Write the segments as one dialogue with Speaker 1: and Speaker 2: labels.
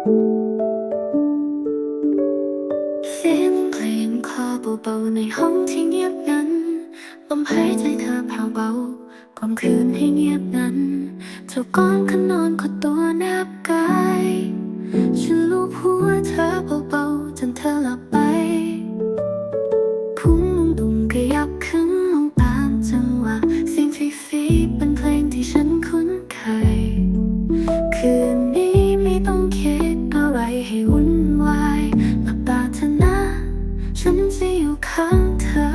Speaker 1: เสียงเพลงคอเบาๆในห้องที่เงียบนั้นลมหายใจเธอแผ่เบากลมคืนให้เงียบนั้นเธอก้อนขนอนขดตับกาย ฉันลูบหัวเธอเบาๆจนเธอหลับ ข้างเธอ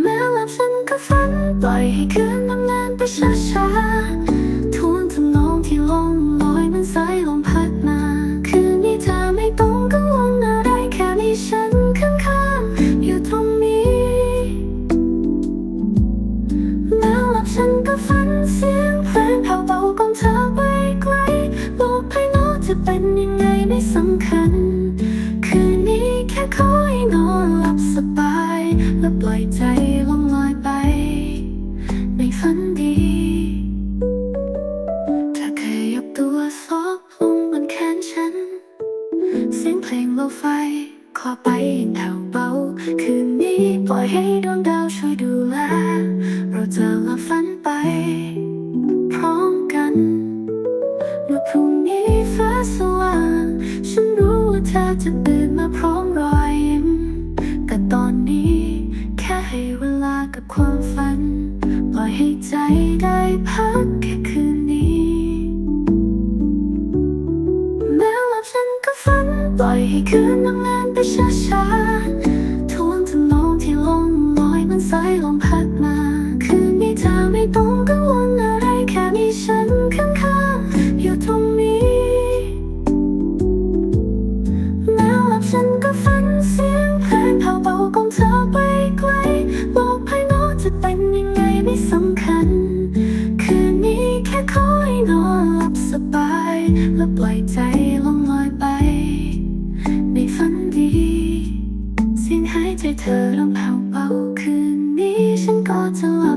Speaker 1: แม้หลับฉันก็ฝันปล่อยให้คืนดำเนินไปช้าๆทวนทำนองที่ลงลอยมันสายลมพัดมา คืนนี้เธอไม่ต้องกังวลอะไรแค่มีฉันข้างๆอยู่ตรงนี้แล้วหลับฉันก็ฝันเสียงเพลงแผ่วเบาของเธอไว้ไกลโลกภายนอกจะเป็นยังไงไม่สำคัญ เสียงเพลงโลไฟขอไปอย่างแถวเบา คืนนี้ปล่อยให้ดวงดาวช่วยดูแล เราจะลับฝันไป พร้อมกันเมื่อพรุ่งนี้ฟ้าสว่าง ฉันรู้ว่าเธอจะตื่นมาพร้อมรอยยิ้ม แต่ตอนนี้แค่ให้เวลากับความฝัน ปล่อยให้ใจได้พักแค่คืน ปล่อยให้คืนดำเลนไปช้าๆทวนทำนองที่ลงลอยมันสายลมพัด เสี